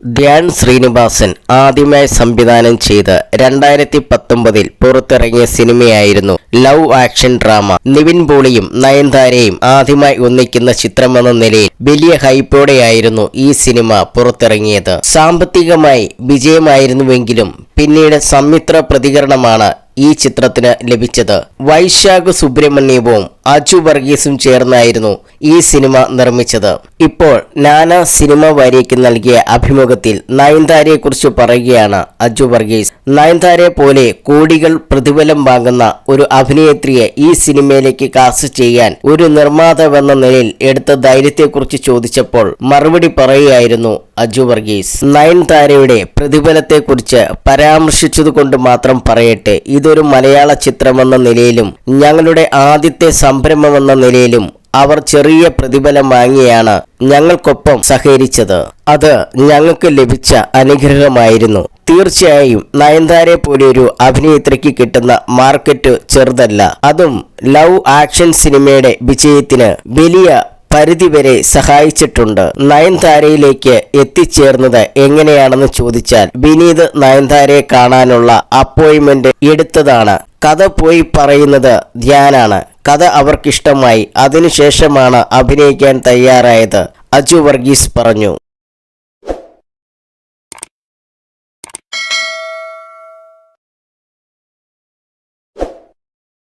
ധ്യാൻ ശ്രീനിവാസൻ ആദ്യമായി സംവിധാനം ചെയ്ത് രണ്ടായിരത്തി പത്തൊമ്പതിൽ പുറത്തിറങ്ങിയ സിനിമയായിരുന്നു ലവ് ആക്ഷൻ ഡ്രാമ. നിവിൻ പോളിയും നയൻതാരയും ആദ്യമായി ഒന്നിക്കുന്ന ചിത്രമെന്ന നിലയിൽ വലിയ ഹൈപ്പോടെയായിരുന്നു ഈ സിനിമ പുറത്തിറങ്ങിയത്. സാമ്പത്തികമായി വിജയമായിരുന്നുവെങ്കിലും പിന്നീട് സംയുക്ത പ്രതികരണമാണ് ഈ ചിത്രത്തിന് ലഭിച്ചത്. വൈശാഖ് സുബ്രഹ്മണ്യവും അജു വർഗീസും ചേർന്നായിരുന്നു ഈ സിനിമ നിർമ്മിച്ചത്. ഇപ്പോൾ നാന സിനിമ വാരിക്ക് നൽകിയ അഭിമുഖത്തിൽ നയൻതാരയെക്കുറിച്ച് പറയുകയാണ് അജു വർഗീസ്. നയൻതാരയെ പോലെ കോടികൾ പ്രതിഫലം വാങ്ങുന്ന ഒരു അഭിനേത്രിയെ ഈ സിനിമയിലേക്ക് കാസ്റ്റ് ചെയ്യാൻ ഒരു നിർമ്മാതാവെന്ന നിലയിൽ എടുത്ത ധൈര്യത്തെക്കുറിച്ച് ചോദിച്ചപ്പോൾ മറുപടി പറയുകയായിരുന്നു അജു വർഗീസ്. നയൻതാരയുടെ പ്രതിഫലത്തെക്കുറിച്ച് പരാമർശിച്ചതുകൊണ്ട് മാത്രം പറയട്ടെ ഇതൊരു മലയാള ചിത്രമെന്ന നിലയിലും ഞങ്ങളുടെ ആദ്യത്തെ സംരംഭമെന്ന നിലയിലും അവർ ചെറിയ പ്രതിഫലം വാങ്ങിയാണ് ഞങ്ങൾക്കൊപ്പം സഹകരിച്ചത്. അത് ഞങ്ങൾക്ക് ലഭിച്ച അനുഗ്രഹമായിരുന്നു. തീർച്ചയായും നയൻതാരെ പോലൊരു അഭിനേത്രിക്ക് കിട്ടുന്ന മാർക്കറ്റ് ചെറുതല്ല. അതും ലവ് ആക്ഷൻ സിനിമയുടെ വിജയത്തിന് വലിയ പരിധിവരെ സഹായിച്ചിട്ടുണ്ട്. നയൻതാരയിലേക്ക് എത്തിച്ചേർന്നത് എങ്ങനെയാണെന്ന് ചോദിച്ചാൽ വിനീത് നയൻതാരയെ കാണാനുള്ള അപ്പോയിൻമെന്റ് എടുത്തതാണ്. കഥ പോയി പറയുന്നത് ധ്യാനാണ്. കഥ അവർക്കിഷ്ടമായി. അതിനുശേഷമാണ് അഭിനയിക്കാൻ തയ്യാറായത്. അജു വർഗീസ് പറഞ്ഞു.